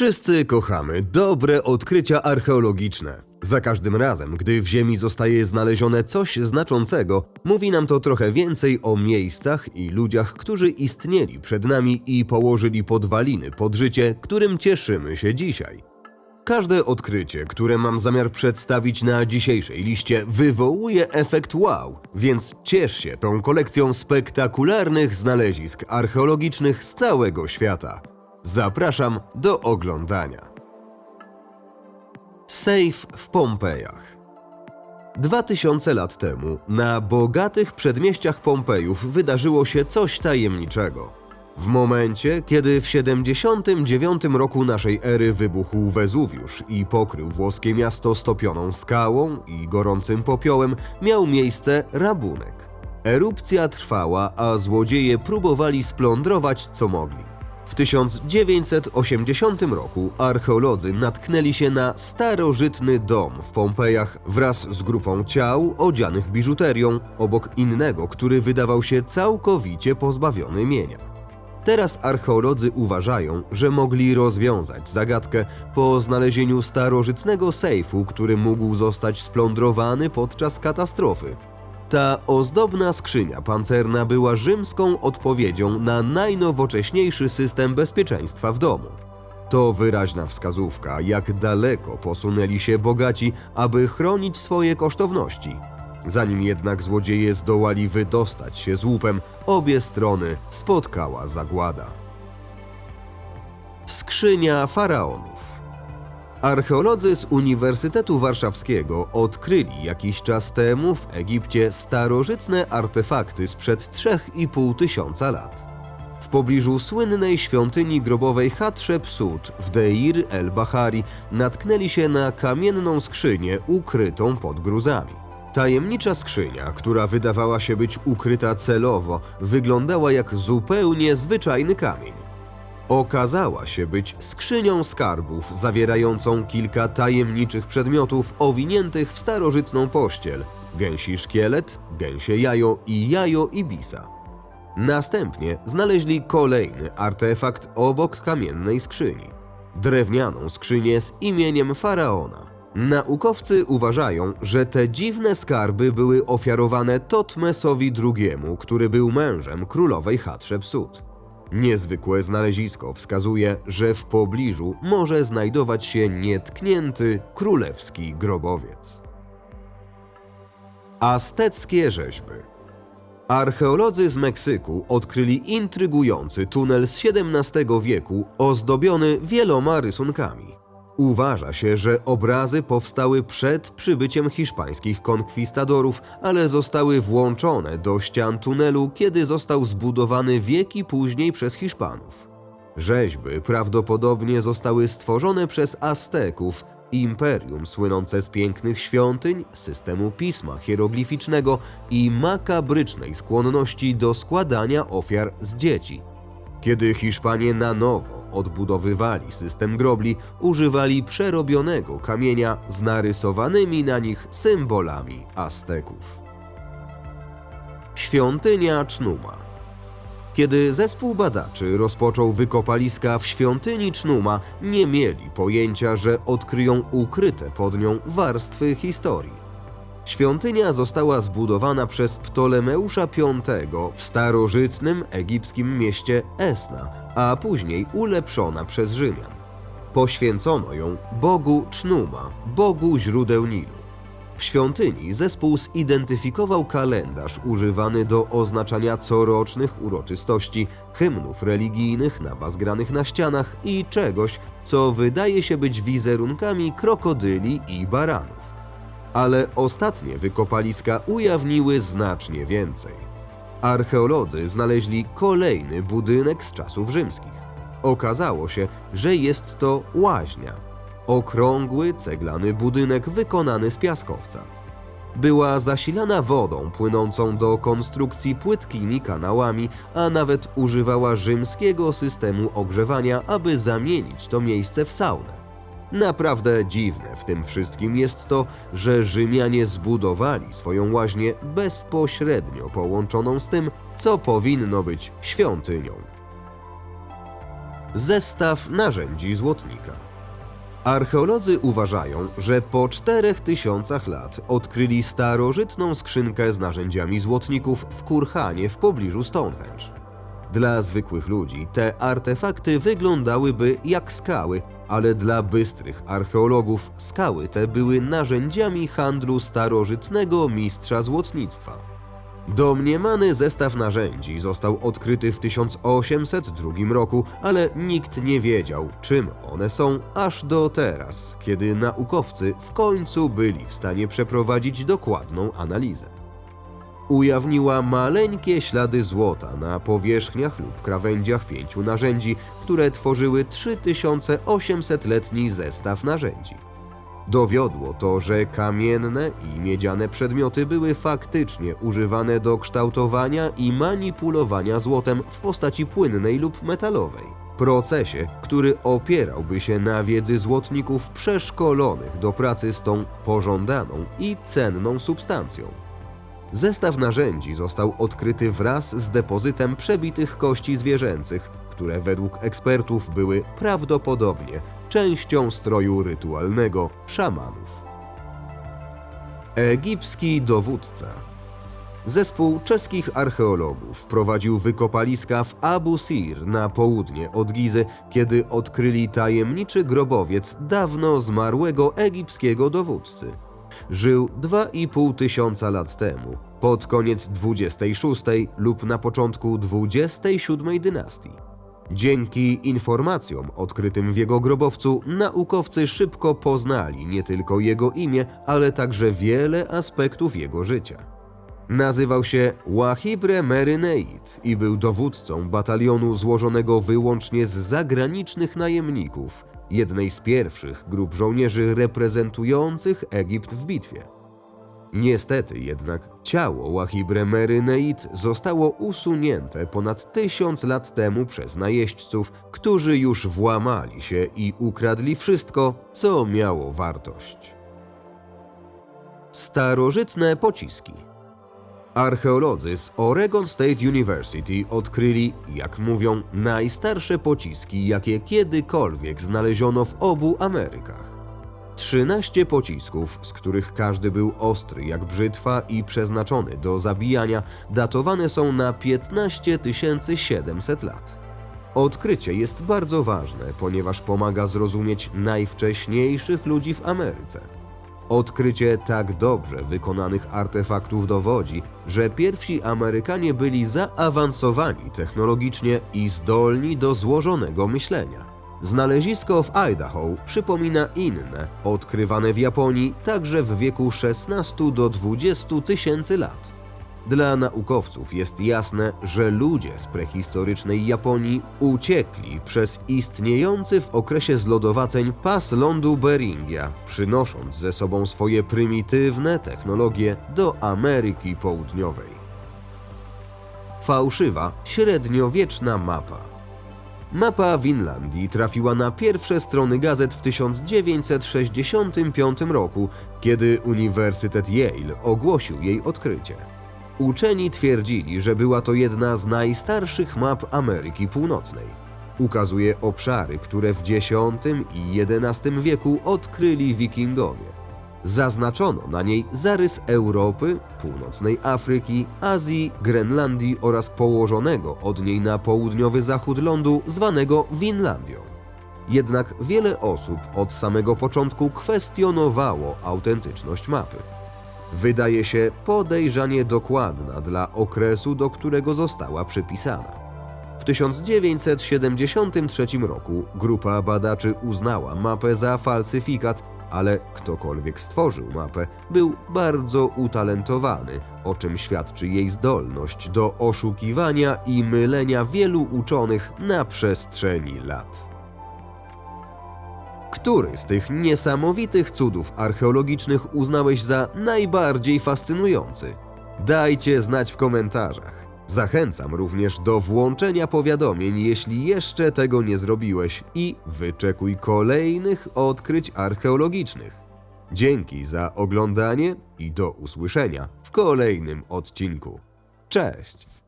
Wszyscy kochamy dobre odkrycia archeologiczne. Za każdym razem, gdy w ziemi zostaje znalezione coś znaczącego, mówi nam to trochę więcej o miejscach i ludziach, którzy istnieli przed nami i położyli podwaliny pod życie, którym cieszymy się dzisiaj. Każde odkrycie, które mam zamiar przedstawić na dzisiejszej liście, wywołuje efekt wow, więc ciesz się tą kolekcją spektakularnych znalezisk archeologicznych z całego świata. Zapraszam do oglądania. Sejf w Pompejach. 2000 lat temu na bogatych przedmieściach Pompejów wydarzyło się coś tajemniczego. W momencie, kiedy w 79 roku naszej ery wybuchł Wezuwiusz i pokrył włoskie miasto stopioną skałą i gorącym popiołem, miał miejsce rabunek. Erupcja trwała, a złodzieje próbowali splądrować co mogli. W 1980 roku archeolodzy natknęli się na starożytny dom w Pompejach wraz z grupą ciał odzianych biżuterią, obok innego, który wydawał się całkowicie pozbawiony mienia. Teraz archeolodzy uważają, że mogli rozwiązać zagadkę po znalezieniu starożytnego sejfu, który mógł zostać splądrowany podczas katastrofy. Ta ozdobna skrzynia pancerna była rzymską odpowiedzią na najnowocześniejszy system bezpieczeństwa w domu. To wyraźna wskazówka, jak daleko posunęli się bogaci, aby chronić swoje kosztowności. Zanim jednak złodzieje zdołali wydostać się z łupem, obie strony spotkała zagłada. Skrzynia faraonów. Archeolodzy z Uniwersytetu Warszawskiego odkryli jakiś czas temu w Egipcie starożytne artefakty sprzed 3,5 tysiąca lat. W pobliżu słynnej świątyni grobowej Hatshepsut w Deir el-Bahari natknęli się na kamienną skrzynię ukrytą pod gruzami. Tajemnicza skrzynia, która wydawała się być ukryta celowo, wyglądała jak zupełnie zwyczajny kamień. Okazała się być skrzynią skarbów zawierającą kilka tajemniczych przedmiotów owiniętych w starożytną pościel, gęsi szkielet, gęsie jajo i jajo ibisa. Następnie znaleźli kolejny artefakt obok kamiennej skrzyni. Drewnianą skrzynię z imieniem faraona. Naukowcy uważają, że te dziwne skarby były ofiarowane Totmesowi II, który był mężem królowej Hatshepsut. Niezwykłe znalezisko wskazuje, że w pobliżu może znajdować się nietknięty królewski grobowiec. Azteckie rzeźby Archeolodzy z Meksyku odkryli intrygujący tunel z XVII wieku ozdobiony wieloma rysunkami. Uważa się, że obrazy powstały przed przybyciem hiszpańskich konkwistadorów, ale zostały włączone do ścian tunelu, kiedy został zbudowany wieki później przez Hiszpanów. Rzeźby prawdopodobnie zostały stworzone przez Azteków, imperium słynące z pięknych świątyń, systemu pisma hieroglificznego i makabrycznej skłonności do składania ofiar z dzieci. Kiedy Hiszpanie na nowo odbudowywali system grobli, używali przerobionego kamienia z narysowanymi na nich symbolami Azteków. Świątynia Cznuma Kiedy zespół badaczy rozpoczął wykopaliska w świątyni Cznuma, nie mieli pojęcia, że odkryją ukryte pod nią warstwy historii. Świątynia została zbudowana przez Ptolemeusza V w starożytnym egipskim mieście Esna, a później ulepszona przez Rzymian. Poświęcono ją bogu Cznuma, bogu źródeł Nilu. W świątyni zespół zidentyfikował kalendarz używany do oznaczania corocznych uroczystości, hymnów religijnych nabazgranych na ścianach i czegoś, co wydaje się być wizerunkami krokodyli i baranów ale ostatnie wykopaliska ujawniły znacznie więcej. Archeolodzy znaleźli kolejny budynek z czasów rzymskich. Okazało się, że jest to łaźnia. Okrągły, ceglany budynek wykonany z piaskowca. Była zasilana wodą płynącą do konstrukcji płytkimi kanałami, a nawet używała rzymskiego systemu ogrzewania, aby zamienić to miejsce w saunę. Naprawdę dziwne w tym wszystkim jest to, że Rzymianie zbudowali swoją łaźnię bezpośrednio połączoną z tym, co powinno być świątynią. Zestaw narzędzi złotnika. Archeolodzy uważają, że po 4000 lat odkryli starożytną skrzynkę z narzędziami złotników w Kurhanie w pobliżu Stonehenge. Dla zwykłych ludzi te artefakty wyglądałyby jak skały, ale dla bystrych archeologów skały te były narzędziami handlu starożytnego mistrza złotnictwa. Domniemany zestaw narzędzi został odkryty w 1802 roku, ale nikt nie wiedział, czym one są aż do teraz, kiedy naukowcy w końcu byli w stanie przeprowadzić dokładną analizę. Ujawniła maleńkie ślady złota na powierzchniach lub krawędziach pięciu narzędzi, które tworzyły 3800-letni zestaw narzędzi. Dowiodło to, że kamienne i miedziane przedmioty były faktycznie używane do kształtowania i manipulowania złotem w postaci płynnej lub metalowej. Procesie, który opierałby się na wiedzy złotników przeszkolonych do pracy z tą pożądaną i cenną substancją. Zestaw narzędzi został odkryty wraz z depozytem przebitych kości zwierzęcych, które według ekspertów były prawdopodobnie częścią stroju rytualnego szamanów. Egipski dowódca Zespół czeskich archeologów prowadził wykopaliska w Abu Sir na południe od Gizy, kiedy odkryli tajemniczy grobowiec dawno zmarłego egipskiego dowódcy. Żył 2,5 tysiąca lat temu, pod koniec 26 lub na początku 27 dynastii. Dzięki informacjom odkrytym w jego grobowcu, naukowcy szybko poznali nie tylko jego imię, ale także wiele aspektów jego życia. Nazywał się Wahibre Meryneid i był dowódcą batalionu złożonego wyłącznie z zagranicznych najemników, jednej z pierwszych grup żołnierzy reprezentujących Egipt w bitwie. Niestety jednak ciało Wahibre Meryneid zostało usunięte ponad tysiąc lat temu przez najeźdźców, którzy już włamali się i ukradli wszystko, co miało wartość. Starożytne pociski Archeolodzy z Oregon State University odkryli, jak mówią, najstarsze pociski, jakie kiedykolwiek znaleziono w obu Amerykach. 13 pocisków, z których każdy był ostry jak brzytwa i przeznaczony do zabijania, datowane są na 15 700 lat. Odkrycie jest bardzo ważne, ponieważ pomaga zrozumieć najwcześniejszych ludzi w Ameryce. Odkrycie tak dobrze wykonanych artefaktów dowodzi, że pierwsi Amerykanie byli zaawansowani technologicznie i zdolni do złożonego myślenia. Znalezisko w Idaho przypomina inne, odkrywane w Japonii także w wieku 16 do 20 tysięcy lat. Dla naukowców jest jasne, że ludzie z prehistorycznej Japonii uciekli przez istniejący w okresie zlodowaceń pas lądu Beringia, przynosząc ze sobą swoje prymitywne technologie do Ameryki Południowej. Fałszywa, średniowieczna mapa. Mapa Winlandii trafiła na pierwsze strony gazet w 1965 roku, kiedy Uniwersytet Yale ogłosił jej odkrycie. Uczeni twierdzili, że była to jedna z najstarszych map Ameryki Północnej. Ukazuje obszary, które w X i XI wieku odkryli wikingowie. Zaznaczono na niej zarys Europy, północnej Afryki, Azji, Grenlandii oraz położonego od niej na południowy zachód lądu zwanego Winlandią. Jednak wiele osób od samego początku kwestionowało autentyczność mapy. Wydaje się podejrzanie dokładna dla okresu, do którego została przypisana. W 1973 roku grupa badaczy uznała mapę za falsyfikat, ale ktokolwiek stworzył mapę był bardzo utalentowany, o czym świadczy jej zdolność do oszukiwania i mylenia wielu uczonych na przestrzeni lat. Który z tych niesamowitych cudów archeologicznych uznałeś za najbardziej fascynujący? Dajcie znać w komentarzach. Zachęcam również do włączenia powiadomień, jeśli jeszcze tego nie zrobiłeś i wyczekuj kolejnych odkryć archeologicznych. Dzięki za oglądanie i do usłyszenia w kolejnym odcinku. Cześć!